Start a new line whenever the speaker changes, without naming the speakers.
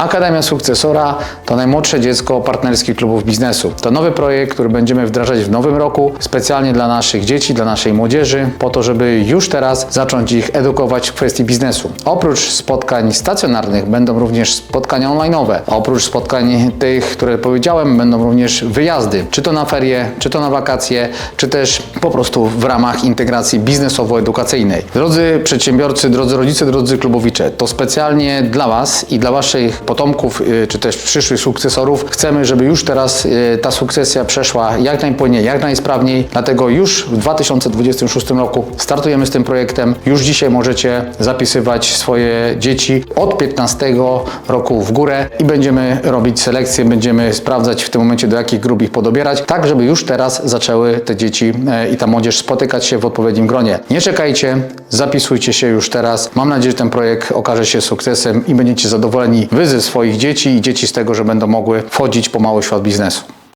Akademia Sukcesora to najmłodsze dziecko partnerskich klubów biznesu. To nowy projekt, który będziemy wdrażać w nowym roku, specjalnie dla naszych dzieci, dla naszej młodzieży, po to, żeby już teraz zacząć ich edukować w kwestii biznesu. Oprócz spotkań stacjonarnych będą również spotkania online'owe. Oprócz spotkań tych, które powiedziałem, będą również wyjazdy, czy to na ferie, czy to na wakacje, czy też po prostu w ramach integracji biznesowo-edukacyjnej. Drodzy przedsiębiorcy, drodzy rodzice, drodzy klubowicze, to specjalnie dla Was i dla Waszych potomków, y, czy też przyszłych sukcesorów chcemy, żeby już teraz y, ta sukcesja przeszła jak najpłynniej, jak najsprawniej. Dlatego już w 2026 roku startujemy z tym projektem. Już dzisiaj możecie zapisywać swoje dzieci od 15 roku w górę i będziemy robić selekcję, będziemy sprawdzać w tym momencie do jakich grup ich podobierać, tak żeby już teraz zaczęły te dzieci e, i ta młodzież spotykać się w odpowiednim gronie. Nie czekajcie, zapisujcie się już teraz. Mam nadzieję, że ten projekt okaże się sukcesem i będziecie zadowoleni wy ze swoich dzieci i dzieci z tego, że będą mogły wchodzić pomału w świat biznesu.